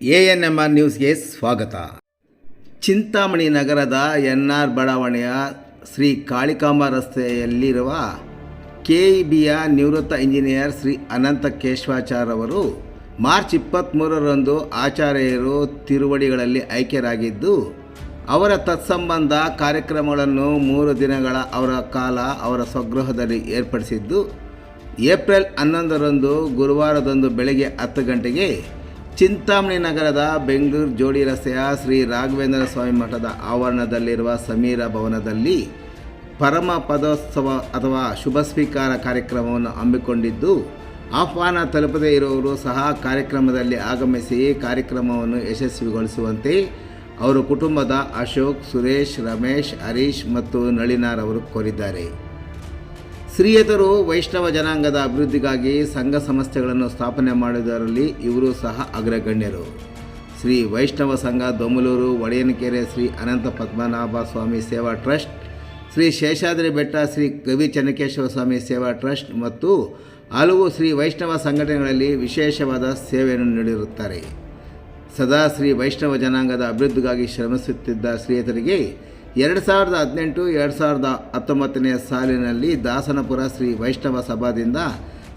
A N M R ನ್ಯೂಸ್ಗೆ ಸ್ವಾಗತ. ಚಿಂತಾಮಣಿ ನಗರದ ಎನ್ ಆರ್ ಬಡಾವಣೆಯ ಶ್ರೀ ಕಾಳಿಕಾಂಬ ರಸ್ತೆಯಲ್ಲಿರುವ ಕೆ ಇ ಬಿಯ ನಿವೃತ್ತ ಇಂಜಿನಿಯರ್ ಶ್ರೀ ಅನಂತ ಕೇಶವಾಚಾರ್ ಅವರು ಮಾರ್ಚ್ ಇಪ್ಪತ್ತ್ಮೂರರಂದು ಆಚಾರ್ಯರು ತಿರುವಡಿಗಳಲ್ಲಿ ಐಕ್ಯರಾಗಿದ್ದು, ಅವರ ತತ್ಸಂಬಂಧ ಕಾರ್ಯಕ್ರಮಗಳನ್ನು ಮೂರು ದಿನಗಳ ಅವರ ಕಾಲ ಅವರ ಸ್ವಗೃಹದಲ್ಲಿ ಏರ್ಪಡಿಸಿದ್ದು, ಏಪ್ರಿಲ್ ಹನ್ನೊಂದರಂದು ಗುರುವಾರದಂದು ಬೆಳಗ್ಗೆ ಹತ್ತು ಗಂಟೆಗೆ ಚಿಂತಾಮಣಿ ನಗರದ ಬೆಂಗಳೂರು ಜೋಡಿ ರಸ್ತೆಯ ಶ್ರೀ ರಾಘವೇಂದ್ರ ಸ್ವಾಮಿ ಮಠದ ಆವರಣದಲ್ಲಿರುವ ಸಮೀರ ಭವನದಲ್ಲಿ ಪರಮ ಪದೋತ್ಸವ ಅಥವಾ ಶುಭ ಸ್ವೀಕಾರ ಕಾರ್ಯಕ್ರಮವನ್ನು ಹಮ್ಮಿಕೊಂಡಿದ್ದು, ಆಹ್ವಾನ ತಲುಪದೇ ಇರುವವರು ಸಹ ಕಾರ್ಯಕ್ರಮದಲ್ಲಿ ಆಗಮಿಸಿ ಕಾರ್ಯಕ್ರಮವನ್ನು ಯಶಸ್ವಿಗೊಳಿಸುವಂತೆ ಅವರು ಕುಟುಂಬದ ಅಶೋಕ್, ಸುರೇಶ್, ರಮೇಶ್, ಹರೀಶ್ ಮತ್ತು ನಳಿನಾರ್ ಅವರು ಕೋರಿದ್ದಾರೆ. ಸ್ತ್ರೀಯತರು ವೈಷ್ಣವ ಜನಾಂಗದ ಅಭಿವೃದ್ಧಿಗಾಗಿ ಸಂಘ ಸಂಸ್ಥೆಗಳನ್ನು ಸ್ಥಾಪನೆ ಮಾಡಿದರಲ್ಲಿ ಇವರು ಸಹ ಅಗ್ರಗಣ್ಯರು. ಶ್ರೀ ವೈಷ್ಣವ ಸಂಘ ದೊಮಲೂರು, ಒಡೆಯನಕೆರೆ ಶ್ರೀ ಅನಂತ ಪದ್ಮನಾಭ ಸ್ವಾಮಿ ಸೇವಾ ಟ್ರಸ್ಟ್, ಶ್ರೀ ಶೇಷಾದ್ರಿ ಬೆಟ್ಟ ಶ್ರೀ ಕವಿ ಚೆನ್ನಕೇಶವ ಸ್ವಾಮಿ ಸೇವಾ ಟ್ರಸ್ಟ್ ಮತ್ತು ಹಲವು ಶ್ರೀ ವೈಷ್ಣವ ಸಂಘಟನೆಗಳಲ್ಲಿ ವಿಶೇಷವಾದ ಸೇವೆಯನ್ನು ನೀಡಿರುತ್ತಾರೆ. ಸದಾ ಶ್ರೀ ವೈಷ್ಣವ ಜನಾಂಗದ ಅಭಿವೃದ್ಧಿಗಾಗಿ ಶ್ರಮಿಸುತ್ತಿದ್ದ ಶ್ರೀಯತರಿಗೆ ಎರಡು ಸಾವಿರದ ಹದಿನೆಂಟು, ಎರಡು ಸಾವಿರದ ಹತ್ತೊಂಬತ್ತನೇ ಸಾಲಿನಲ್ಲಿ ದಾಸನಪುರ ಶ್ರೀ ವೈಷ್ಣವ ಸಭಾದಿಂದ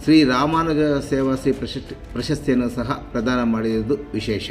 ಶ್ರೀ ರಾಮಾನುಜ ಸೇವಾ ಶ್ರೀ ಪ್ರಶಸ್ತಿ ಪ್ರಶಸ್ತಿಯನ್ನು ಸಹ ಪ್ರದಾನ ಮಾಡಿರುವುದು ವಿಶೇಷ.